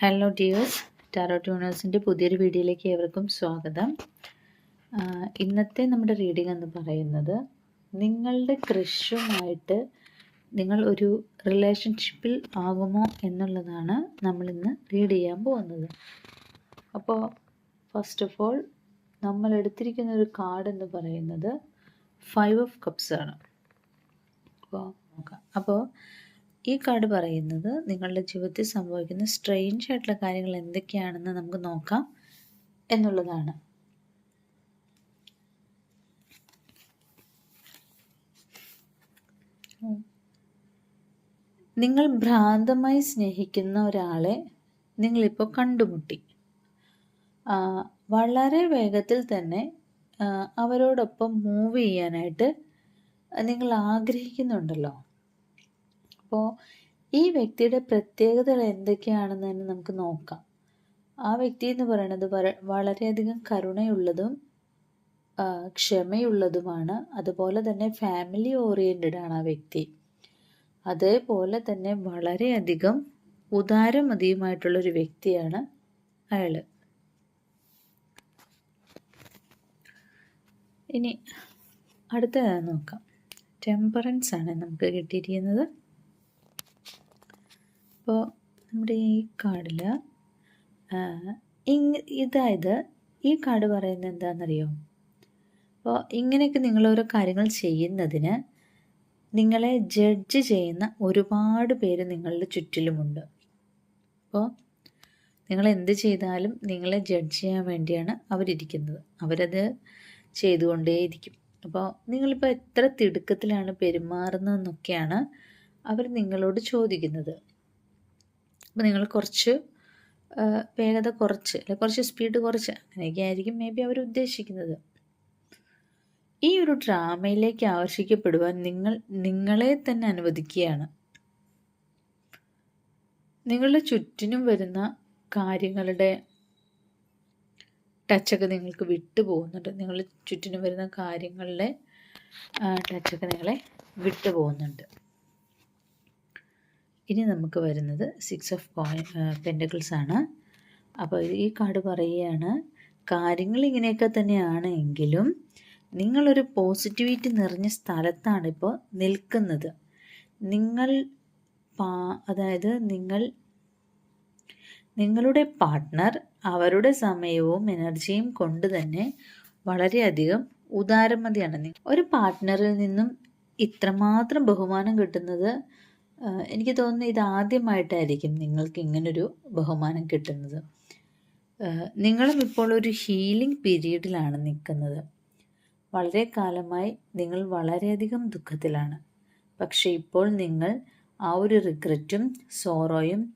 Hello dears taro ട്യൂണേഴ്സിന്റെ പുതിയൊരു വീഡിയോയിലേക്ക് ഏവർക്കും സ്വാഗതം. ഇന്നത്തെ നമ്മുടെ റീഡിംഗ് എന്ന് പറയുന്നത് നിങ്ങളുടെ ക്രഷുമായിട്ട് നിങ്ങൾ ഒരു റിലേഷൻഷിപ്പിൽ ആകുമോ എന്നുള്ളതാണ് നമ്മളിന്ന് റീഡ് ചെയ്യാൻ പോകുന്നത്. അപ്പോൾ ഫസ്റ്റ് ഓഫ് ഓൾ നമ്മൾ എടുത്തിരിക്കുന്ന ഒരു കാർഡ് എന്ന് പറയുന്നത് ഫൈവ് ഓഫ് കപ്സ് ആണ്. അപ്പോൾ നോക്കാം. അപ്പോൾ ഈ കാർഡ് പറയുന്നത് നിങ്ങളുടെ ജീവിതത്തിൽ സംഭവിക്കുന്ന സ്ട്രെയിഞ്ച് ആയിട്ടുള്ള കാര്യങ്ങൾ എന്തൊക്കെയാണെന്ന് നമുക്ക് നോക്കാം എന്നുള്ളതാണ്. നിങ്ങൾ ഭ്രാന്തമായി സ്നേഹിക്കുന്ന ഒരാളെ നിങ്ങളിപ്പോൾ കണ്ടുമുട്ടി. വളരെ വേഗത്തിൽ തന്നെ അവരോടൊപ്പം മൂവ് ചെയ്യാനായിട്ട് നിങ്ങൾ ആഗ്രഹിക്കുന്നുണ്ടല്ലോ. അപ്പോൾ ഈ വ്യക്തിയുടെ പ്രത്യേകതകൾ എന്തൊക്കെയാണെന്ന് തന്നെ നമുക്ക് നോക്കാം. ആ വ്യക്തി എന്ന് പറയുന്നത് വളരെയധികം കരുണയുള്ളതും ക്ഷമയുള്ളതുമാണ്. അതുപോലെ തന്നെ ഫാമിലി ഓറിയന്റഡ് ആണ് ആ വ്യക്തി. അതേപോലെ തന്നെ വളരെയധികം ഉദാരമതിയുമായിട്ടുള്ളൊരു വ്യക്തിയാണ് അയാൾ ഇനി അടുത്ത നോക്കാം. ടെമ്പറൻസ് ആണ് നമുക്ക് കിട്ടിയിരിക്കുന്നത്. അപ്പോൾ നമ്മുടെ ഈ കാർഡിൽ ഇതായത് ഈ കാർഡ് പറയുന്നത് എന്താണെന്നറിയോ അപ്പോൾ ഇങ്ങനെയൊക്കെ നിങ്ങൾ കാര്യങ്ങൾ ചെയ്യുന്നതിന് നിങ്ങളെ ജഡ്ജ് ചെയ്യുന്ന ഒരുപാട് പേര് നിങ്ങളുടെ ചുറ്റിലുമുണ്ട്. അപ്പോൾ നിങ്ങൾ എന്ത് ചെയ്താലും നിങ്ങളെ ജഡ്ജ് ചെയ്യാൻ വേണ്ടിയാണ് അവരിരിക്കുന്നത്. അവരത് ചെയ്തുകൊണ്ടേയിരിക്കും. അപ്പോൾ നിങ്ങളിപ്പോൾ എത്ര തിടുക്കത്തിലാണ് പെരുമാറുന്നതെന്നൊക്കെയാണ് അവർ നിങ്ങളോട് ചോദിക്കുന്നത്. അപ്പോൾ നിങ്ങൾ കുറച്ച് വേഗത കുറച്ച് അല്ലെ കുറച്ച് സ്പീഡ് കുറച്ച്. അങ്ങനെയൊക്കെ ആയിരിക്കും മേ ബി അവർ ഉദ്ദേശിക്കുന്നത്. ഈ ഒരു ഡ്രാമയിലേക്ക് ആകർഷിക്കപ്പെടുവാൻ നിങ്ങൾ നിങ്ങളെ തന്നെ അനുവദിക്കുകയാണ്. നിങ്ങളുടെ ചുറ്റിനും വരുന്ന കാര്യങ്ങളുടെ ടച്ചൊക്കെ നിങ്ങൾക്ക് വിട്ടു പോകുന്നുണ്ട്. നിങ്ങളുടെ ചുറ്റിനും വരുന്ന കാര്യങ്ങളുടെ ടച്ചൊക്കെ നിങ്ങളെ വിട്ടു പോകുന്നുണ്ട്. ഇനി നമുക്ക് വരുന്നത് സിക്സ് ഓഫ് കോയിൻ പെന്റക്കിൾസ് ആണ്. അപ്പോൾ ഈ കാർഡ് പറയുകയാണ് കാര്യങ്ങൾ ഇങ്ങനെയൊക്കെ തന്നെയാണ് എങ്കിലും നിങ്ങളൊരു പോസിറ്റിവിറ്റി നിറഞ്ഞ സ്ഥലത്താണ് ഇപ്പോൾ നിൽക്കുന്നത്. നിങ്ങൾ പാ അതായത് നിങ്ങൾ നിങ്ങളുടെ പാർട്ട്ണർ അവരുടെ സമയവും എനർജിയും കൊണ്ട് തന്നെ വളരെയധികം ഉദാരമതിയാണ്. ഒരു പാർട്ട്ണറിൽ നിന്നും ഇത്രമാത്രം ബഹുമാനം കിട്ടുന്നത് എനിക്ക് തോന്നുന്നു ഇത് ആദ്യമായിട്ടായിരിക്കും നിങ്ങൾക്ക് ഇങ്ങനൊരു ബഹുമാനം കിട്ടുന്നത്. നിങ്ങളും ഇപ്പോൾ ഒരു ഹീലിംഗ് പീരീഡിലാണ് നിൽക്കുന്നത്. വളരെ കാലമായി നിങ്ങൾ വളരെയധികം ദുഃഖത്തിലാണ്. പക്ഷേ ഇപ്പോൾ നിങ്ങൾ ആ ഒരു റിഗ്രറ്റും സോറോയും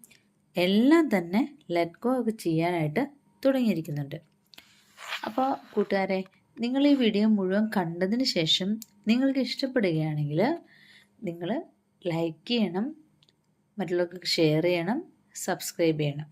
എല്ലാം തന്നെ ലെറ്റ് ഗോ ഒക്കെ ചെയ്യാനായിട്ട് തുടങ്ങിയിരിക്കുന്നുണ്ട്. അപ്പോൾ കൂട്ടുകാരെ നിങ്ങൾ ഈ വീഡിയോ മുഴുവൻ കണ്ടതിന് ശേഷം നിങ്ങൾക്ക് ഇഷ്ടപ്പെടുകയാണെങ്കിൽ നിങ്ങൾ ലൈക്ക് ചെയ്യണം മറ്റുള്ളവർക്ക് ഷെയർ ചെയ്യണം സബ്സ്ക്രൈബ് ചെയ്യണം.